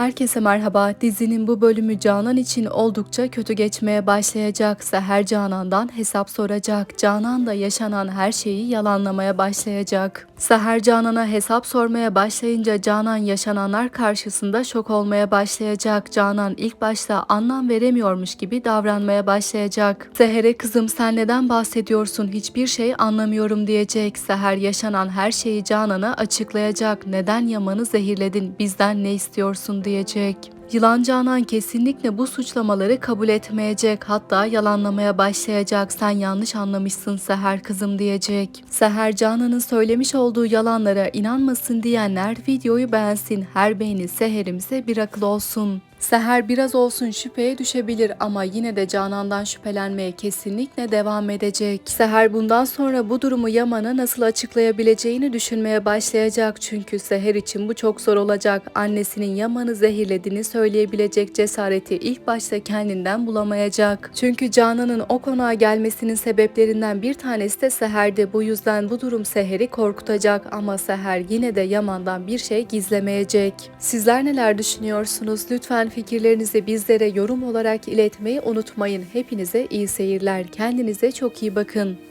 Herkese merhaba. Dizinin bu bölümü Canan için oldukça kötü geçmeye başlayacak. Seher Canan'dan hesap soracak. Canan da yaşanan her şeyi yalanlamaya başlayacak. Seher Canan'a hesap sormaya başlayınca Canan yaşananlar karşısında şok olmaya başlayacak. Canan ilk başta anlam veremiyormuş gibi davranmaya başlayacak. Seher'e kızım sen neden bahsediyorsun hiçbir şey anlamıyorum diyecek. Seher yaşanan her şeyi Canan'a açıklayacak. Neden Yaman'ı zehirledin bizden ne istiyorsun diyecek. Yılan Canan kesinlikle bu suçlamaları kabul etmeyecek. Hatta yalanlamaya başlayacak. Sen yanlış anlamışsın Seher kızım diyecek. Seher Canan'ın söylemiş olduğu yalanlara inanmasın diyenler videoyu beğensin. Her beğeni Seher'imize bir akıl olsun. Seher biraz olsun şüpheye düşebilir ama yine de Canan'dan şüphelenmeye kesinlikle devam edecek. Seher bundan sonra bu durumu Yaman'a nasıl açıklayabileceğini düşünmeye başlayacak çünkü Seher için bu çok zor olacak. Annesinin Yaman'ı zehirlediğini söyleyebilecek cesareti ilk başta kendinden bulamayacak. Çünkü Canan'ın o konağa gelmesinin sebeplerinden bir tanesi de Seher'de. Bu yüzden bu durum Seher'i korkutacak ama Seher yine de Yaman'dan bir şey gizlemeyecek. Sizler neler düşünüyorsunuz? Lütfen fikirlerinizi bizlere yorum olarak iletmeyi unutmayın. Hepinize iyi seyirler. Kendinize çok iyi bakın.